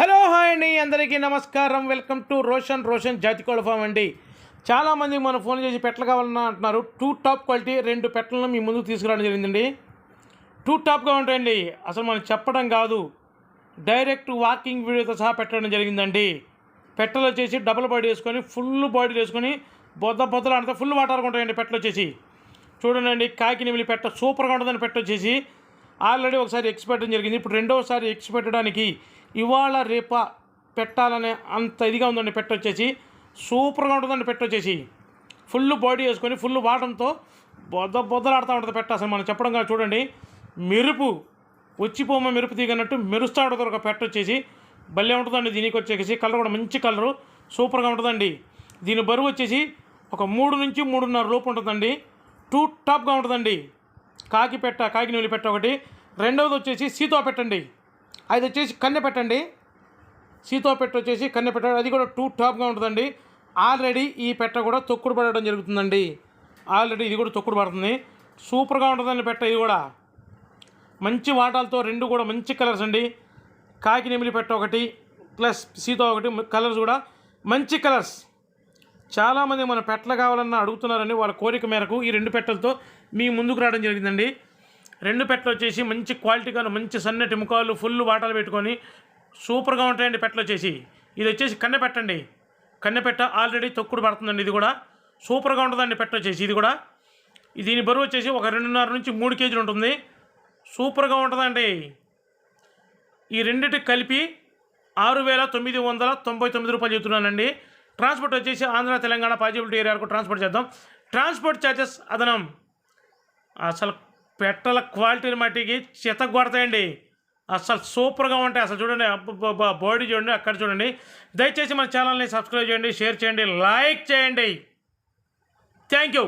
Hello hi అండి అందరికీ నమస్కారం. వెల్కమ్ టు రోషన్ రోషన్ జాతికోళ్ళ ఫామ్ అండి. చాలామంది మనం ఫోన్ చేసి పెట్టలు కావాలన్నా అంటున్నారు. టూ టాప్ క్వాలిటీ రెండు పెట్టలను మీ ముందుకు తీసుకురావడం జరిగిందండి. టూ టాప్గా ఉంటాయండి. అసలు మనం చెప్పడం కాదు. డైరెక్ట్ వాకింగ్ వీడియోతో సహా పెట్టడం జరిగిందండి. పెట్టలు వచ్చేసి డబుల్ బాడీ వేసుకొని ఫుల్ బాడీ వేసుకొని బొద్ద బొద్దలు ఆడితే ఫుల్ వాటర్ ఉంటాయండి పెట్టలు వచ్చేసి. చూడండి కాకి నిమిలి పెట్ట సూపర్గా ఉంటుందని పెట్ట వచ్చేసి ఆల్రెడీ ఒకసారి ఎక్స్ పెట్టడం జరిగింది. ఇప్పుడు రెండవసారి ఎక్స్ పెట్టడానికి ఇవాళ రేప పెట్టాలనే అంత ఇదిగా ఉందండి పెట్టొచ్చేసి సూపర్గా ఉంటుందండి పెట్టొచ్చేసి ఫుల్ బాడీ వేసుకొని ఫుల్ వాటంతో బొద్ద బొద్దలాడుతూ ఉంటుంది పెట్ట అసలు మనం చెప్పడం కాదు. చూడండి మెరుపు వచ్చిపోమ మెరుపు తీగనట్టు మెరుస్తూ ఉంటుంది ఒక పెట్టొచ్చేసి భలే ఉంటుందండి దీనికి వచ్చేసి. కలర్ కూడా మంచి కలరు సూపర్గా ఉంటుందండి. దీని బరువు వచ్చేసి ఒక మూడు నుంచి మూడున్నర లోపు ఉంటుందండి. టూ టాప్గా ఉంటుందండి. కాకి పెట్ట కాకి నీళ్ళు పెట్ట ఒకటి. రెండవది వచ్చేసి సీతో పెట్టండి. అది వచ్చేసి కన్నె పెట్టండి. సీతో పెట్ట వచ్చేసి కన్నె పెట్ట అది కూడా టూ టాప్గా ఉంటుందండి. ఆల్రెడీ ఈ పెట్ట కూడా తొక్కుడు పడడం జరుగుతుందండి. ఆల్రెడీ ఇది కూడా తొక్కుడు పడుతుంది. సూపర్గా ఉంటుందండి పెట్ట ఇది కూడా. మంచి వాటాలతో రెండు కూడా మంచి కలర్స్ అండి. కాకి నెమిలి పెట్ట ఒకటి ప్లస్ సీతో ఒకటి కలర్స్ కూడా మంచి కలర్స్. చాలామంది మన పెట్టలు కావాలన్న అడుగుతున్నారని వాళ్ళ కోరిక మేరకు ఈ రెండు పెట్టలతో మీ ముందుకు రావడం జరిగిందండి. రెండు పెట్టలు వచ్చేసి మంచి క్వాలిటీగా మంచి సన్నటి ముఖాలు ఫుల్ వాటాలు పెట్టుకొని సూపర్గా ఉంటాయండి పెట్టలు వచ్చేసి. ఇది వచ్చేసి కన్నె పెట్టండి కన్నె పెట్ట ఆల్రెడీ తొక్కుడు పడుతుందండి ఇది కూడా. సూపర్గా ఉంటుందండి పెట్ట వచ్చేసి ఇది కూడా. దీని బరువు వచ్చేసి ఒక రెండున్నర నుంచి మూడు కేజీలు ఉంటుంది. సూపర్గా ఉంటుందండి. ఈ రెండింటికి కలిపి ఆరు వేల తొమ్మిది వందల తొంభై తొమ్మిది రూపాయలు చెప్తున్నానండి. ట్రాన్స్పోర్ట్ వచ్చేసి ఆంధ్ర తెలంగాణ పాజిబిలిటీ ఏరియాలకు ట్రాన్స్పోర్ట్ చేద్దాం. ట్రాన్స్పోర్ట్ ఛార్జెస్ అదనం. అసలు పెట్టల క్వాలిటీని మట్టికి చెత్త కొడతాయండి అసలు సూపర్గా ఉంటాయి. అసలు చూడండి బాడీ చూడండి అక్కడ చూడండి. దయచేసి మన ఛానల్ని సబ్స్క్రైబ్ చేయండి షేర్ చేయండి లైక్ చేయండి. Thank you.